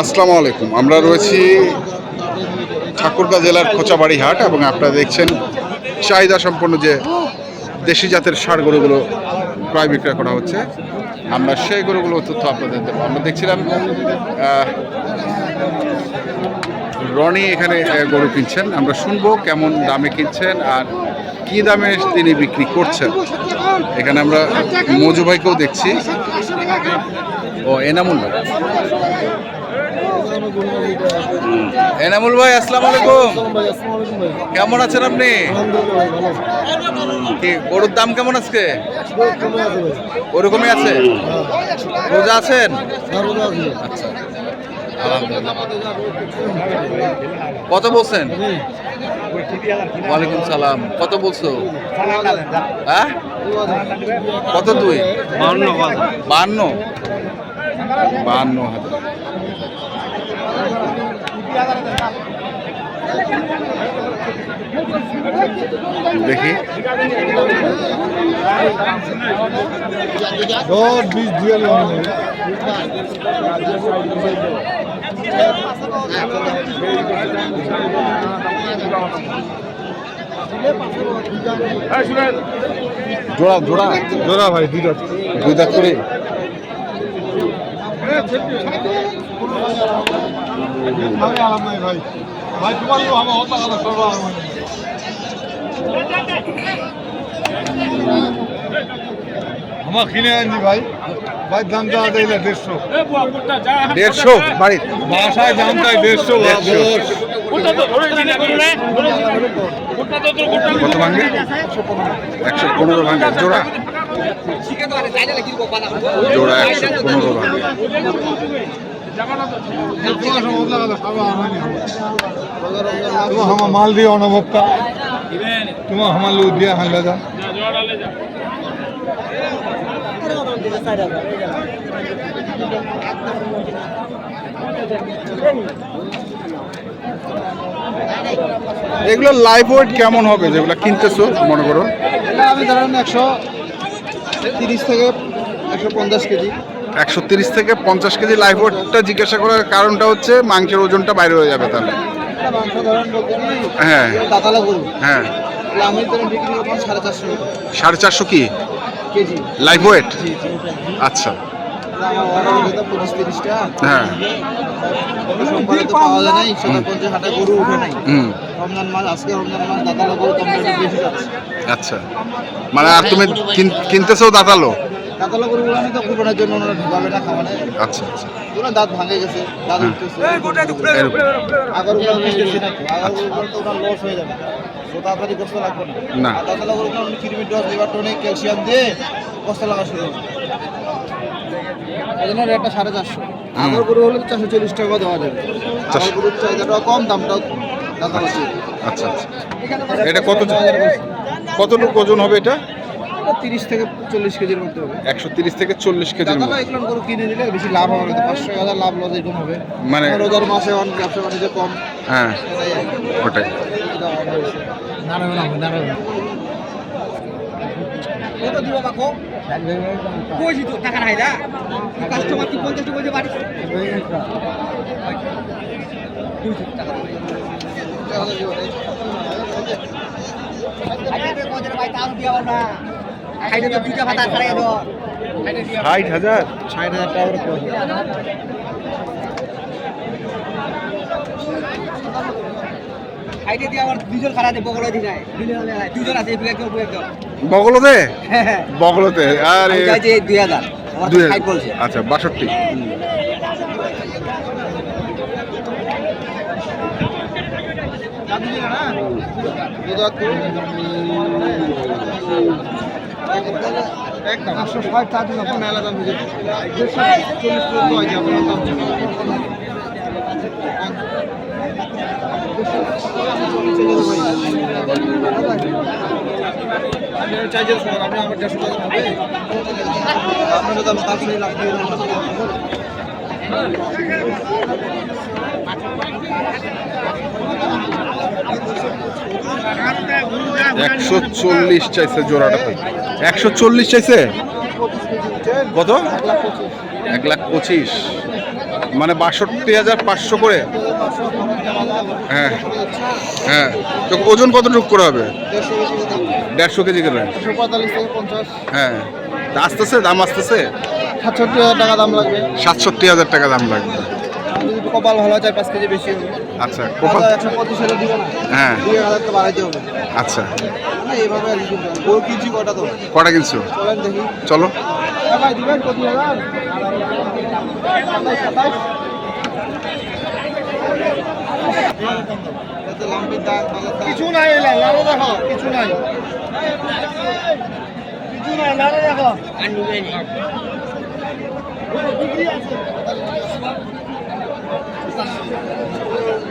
আসসালামু আলাইকুম। আমরা রয়েছি ঠাকুরগাঁ জেলার খোঁচাবাড়ি হাট এবং আপনারা দেখছেন চাহিদা সম্পন্ন যে দেশি জাতের সার গরুগুলো ক্রয় বিক্রয় করা হচ্ছে, আমরা সেই গরুগুলো তথ্য আপনাদের দেবো। আমরা দেখছিলাম রনি এখানে গরু কিনছেন। আমরা শুনব কেমন দামে কিনছেন আর কি দামে তিনি বিক্রি করছেন। এখানে আমরা মজু ভাইকেও দেখছি। ও এনামুল ভাই। এনামুল ভাই আসসালামু আলাইকুম। কেমন আছেন আপনি? কি গরুর দাম কেমন আজকে? ওরকমই আছে? রোজা আছেন? আচ্ছা। আলহামদুলিল্লাহ কত বলছেন? ওয়ালাইকুম সালাম। কত বলছো? হ্যাঁ? কত দুই বান্ন বান্ন হাজার। দেখি। দশ বিশ দুয়াল জোড়া জোড়া। জোড়া ভাই দুইটা। দুই দাঁত করে। আমার কিনে আনছি ভাই ভাই দাম চাওয়া দিলে দেড়শো দেড়শো বাড়ির বাসায় দাম চাই দেড়শো দেড়শো। কত ভাঙবে? একশো পনেরো ভাঙবে। জোড়া? জোড়া একশো পনেরো ভাঙবে। তোমার আমার মাল দিয়ে অনুভবটা তোমার আমার লোক দিয়ে হাল্লা যা এগুলো লাইভ ওয়েট কেমন হবে যেগুলো কিনতেছো, মনে করো? আমি ধরেন একশো তিরিশ থেকে একশো পঞ্চাশ কেজি। একশো তিরিশ থেকে পঞ্চাশ কেজি লাইভ ওয়েটটা জিজ্ঞাসা করার কারণটা হচ্ছে মাংসের ওজনটা বাইরে হয়ে যাবে তাহলে। হ্যাঁ। হ্যাঁ। সাড়ে চারশো কি? লাইভ ওয়েট আচ্ছা। হ্যাঁ। আচ্ছা। মানে আর তুমি কিন- কিনতেছো দাঁতালো? দাতালা গরুগুলো আমি তো কুরবানের জন্য ওনারা ঢুকাবে না খাওয়ানে আচ্ছা আচ্ছা। দাঁত ভাঙে গেছে দাঁত উঠতেছে। এরকম। আগরগুলো বুঝতেছি না তো তো ওনার লস হয়ে যাবে। তো তাড়াতাড়ি কষ্ট লাগবে না। না। আর দাতালা গরুগুলো উনি কিরমির ডস লিভার টনিক ক্যালসিয়াম দিয়ে কষ্ট লাগা শুরু হবে। এই জন্য রেটটা সাড়ে চারশো। আগর গরু হলে চারশো চল্লিশ টাকা দেওয়া যাবে। আগর গরুর চাহিদাটাও কম দামটাও আচ্ছা আচ্ছা। এটা কত কতটুকু ওজন হবে এটা? তিরিশ থেকে চল্লিশ কেজির মধ্যে হবে। একশো তিরিশ থেকে চল্লিশ কেজির মতো এগুলো গরু কিনে দিলে বেশি লাভ হবে না পাঁচশো হাজার লাভ লস এরকম হবে। মানে রোজার মাসে অনেক ব্যবসা বাণিজ্য কম। হ্যাঁ এটাই আর কি। ওটাই ষাট হাজার? ষাট হাজার টাকা করে পয়সা বগলতে? বগলতে? আরে। দুই হাজার। দুই আচ্ছা বাষট্টি। পাঁচশো ষাট চার মেলা দাম আপনার লাখ একশো চল্লিশ চাইছে জোড়াটা। একশো চল্লিশ চাইছে? কত? এক লাখ পঁচিশ। মানে বাষট্টি হাজার পাঁচশো করে? হ্যাঁ হ্যাঁ। তো ওজন কতটুকু করে হবে? দেড়শো কেজি করে। হ্যাঁ। আসতেছে? দাম আসতেছে? সাতষট্টি হাজার টাকা দাম লাগবে। সাতষট্টি হাজার টাকা দাম লাগবে। যদি কপাল ভালো হয় চার পাঁচ কেজি বেশি হবে। আচ্ছা কোপা একশো পঁচিশ হলে দিবে না। হ্যাঁ। দুই হাজার টাকা বাড়াইতে হবে। আচ্ছা। না এইভাবে আর কি ও কিনছি কটা তো? কটা কিনছো? চলেন দেখি। চলো। হ্যাঁ ভাই দিবেন পঁচিশ হাজার কিছু নাই এলা দেখো কিছু নাই। কিছু নাই লাড়ো দেখো। চুল করে না কিছু পঁয়ষট্টি সত্তর কেজি মাংস আছে ইয়াক ইয়াক কি হারবার আরে ভাই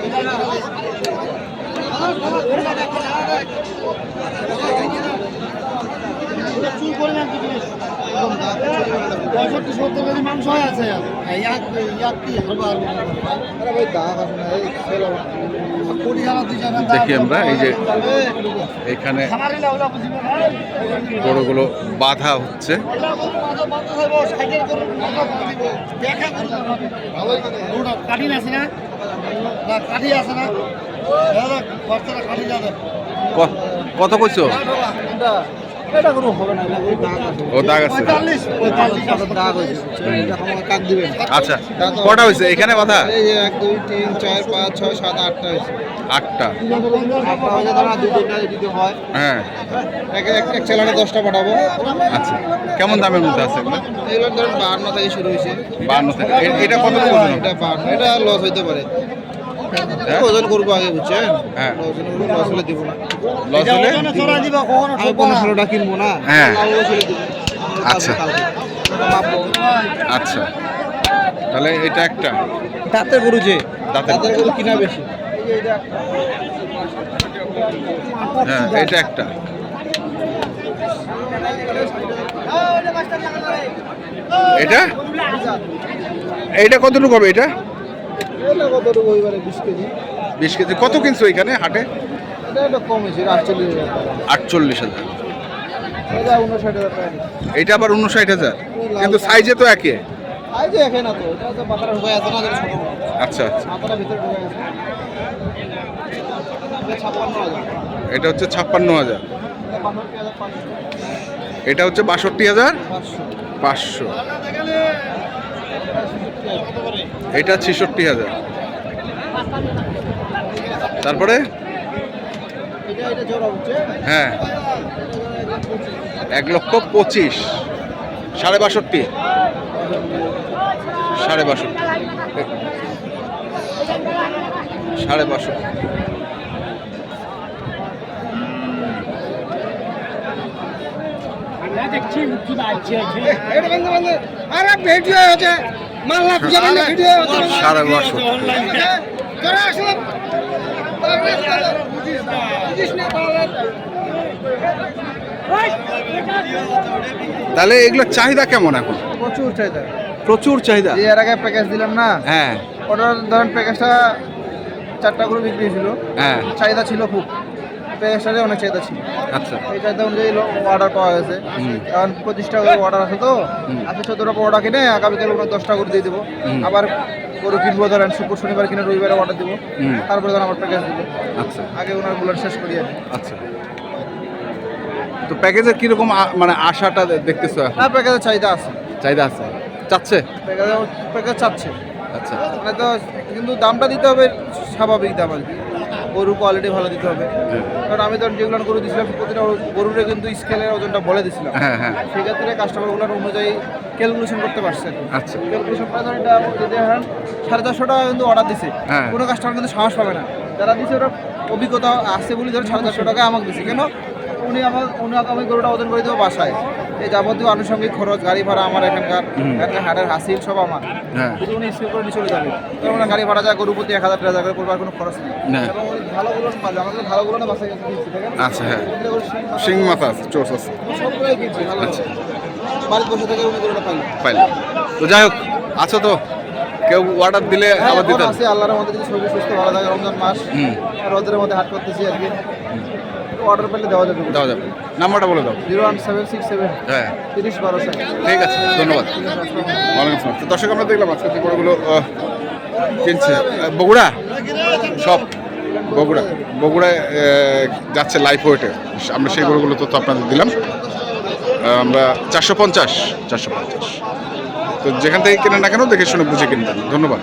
দাম আছে না এই সেল হবে। কোটি হারা দুই জায়গা দেখি আমরা এই যে এখানে খামারে না ওলা বুঝিবে না হচ্ছে ওলা গরু মাথা বাঁধা থাকব সাইকেল করে। মাথা বাঁধা দেখা গরুটা কাটি আছে না? কাটি আছে না? কত কইছো আচ্ছা কটা হয়েছে? এখানে এই এক দুই তিন চার পাঁচ ছয় সাত আটটা। হয়েছে আটটা হয়ে। এক দশটা পাঠাবো আচ্ছা কেমন দামের মধ্যে আছে এগুলো? এগুলো ধরেন বাহান্ন থেকে শুরু হয়েছে। থেকে। এটা কত এটা বাহান্ন। এটা লস হইতে পারে? ওজন করব আগে বুঝছেন? হ্যাঁ। ওজন করব লস হলে দিব না। লস হলে? চড়া দিবা কখনো আমি পনেরো কিনবো না? হ্যাঁ। আচ্ছা। আচ্ছা। তাহলে এটা একটা। দাঁতের গরু যে? দাঁতের গরু। কিনা বেশি? এটা হ্যাঁ এটা একটা। এটা? এইটা কতটুকু হবে এটা? এটা কত এবারে বিশ কেজি। বিশ কেজি কত কিনছো এখানে হাটে? আটচল্লিশ হাজার। এটা আবার উনষাট হাজার। কিন্তু সাইজে তো বড়। আচ্ছা আচ্ছা। এটা হচ্ছে ছাপ্পান্ন হাজার। এটা হচ্ছে বাষট্টি হাজার। পাঁচশো। এটা ছেষট্টি হাজার। তারপরে? এটা এটা জোড়া হচ্ছে হ্যাঁ। এক লক্ষ পঁচিশ। সাড়ে বাষট্টি। সাড়ে বাষট্টি। সাড়ে বাষট্টি। এটা ভিডিও আছে মাল্লা পূজা ভিডিও সাড়ে আসলে তাহলে এগুলোর চাহিদা কেমন এখন? প্রচুর চাহিদা। প্রচুর চাহিদা? এর আগে প্যাকেজ দিলাম না? হ্যাঁ। ওটার ধরেন প্যাকেজটা চারটা করে বিক্রি হয়েছিল। হ্যাঁ। চাহিদা ছিল খুব। প্যাকেজটারে অনেক চাহিদা ছিল। আচ্ছা। এই চাহিদা অনুযায়ী অর্ডার পাওয়া গেছে। কারণ পঁচিশটা করে অর্ডার আছে তো। আজকে চোদ্দটা অর্ডার কিনে আগামীকাল ওনার দশটা করে দিয়ে দেবো। আবার গরু কিনবো ধরেন শুক্র শনিবার কিনে রবিবারে অর্ডার দিব। তারপরে ধরেন আমার প্যাকেজ দিব। আচ্ছা। আগে ওনারগুলো শেষ করি আচ্ছা। তো প্যাকেজের কীরকম মানে আশাটা দেখতেছো না প্যাকেজের চাহিদা আছে। চাহিদা আছে। চাচ্ছে? প্যাকেজে প্যাকেজ চাচ্ছে। আচ্ছা। মানে তো কিন্তু দামটা দিতে হবে স্বাভাবিক দাম আর কি। গরুর কোয়ালিটি ভালো দিতে হবে। কারণ আমি তো যেগুলো গরু দিয়েছিলাম প্রতিটা গরুরে কিন্তু স্কেলের ওজনটা বলে দিছিলাম। হ্যাঁ হ্যাঁ। সেক্ষেত্রে কাস্টমারগুলোর অনুযায়ী ক্যালকুলেশন করতে পারছে। আচ্ছা। ক্যালকুলেশন করে ধরেন এটা যদি ধরেন সাড়ে চারশো টাকা কিন্তু অর্ডার দিছে। হ্যাঁ। কোনো কাস্টমার কিন্তু সাহস পাবে না। যারা দিছে ওরা অভিজ্ঞতা আছে বলে ধরেন সাড়ে চারশো টাকা আমাকে দিছে। কেন? উনি আমার উনি আমি গরুটা ওজন করে দেবো বাসায়। এই যাবতীয় আনুষঙ্গিক খরচ গাড়ি ভাড়া আমার এখানকার। এখানকার হাটের হাসিল সব আমার। যদি উনি স্কেল করে নিয়ে চলে যাবে। তখন ওনার গাড়ি ভাড়া যায় গরু প্রতি এক হাজার টাকা করে করবার কোনো খরচ নেই। না। এবং ভালোগুলো পাবে আমাদের ভালোগুলো না বাসায় আচ্ছা হ্যাঁ। শিং মাথা- আছে। চোষ আছে সবগুলোই কিনছি ভালো আচ্ছা। বাড়িতে বসে থেকে উনি গরুটা পাইলো। তো যাই হোক আছো তো? কেউ অর্ডার দিলে হ্যাঁ, আবার দিতে আছে আল্লাহর মধ্যে যদি শরীর সুস্থ ভালো থাকে রমজান মাস রোদের মধ্যে হাট করতেছি আর কি। অর্ডার পেলে দেওয়া যাবে। দেওয়া যাবে। নাম্বারটা বলে দাও। Zero one seven six seven. হ্যাঁ। তিরিশ বারো ঠিক আছে ধন্যবাদ। ওয়ালাইকুম আসসালাম। তো দর্শক আমরা দেখলাম আজকে আহ, কিনছে। বগুড়া? সব বগুড়া। বগুড়ায় যাচ্ছে লাইফ ওয়েটে আমরা সেই গরুগুলো তথ্য আপনাদের দিলাম। আমরা চারশো পঞ্চাশ চারশো পঞ্চাশ। তো যেখান থেকে কেনেন না কেন দেখে শুনে বুঝে কিনবেন। ধন্যবাদ।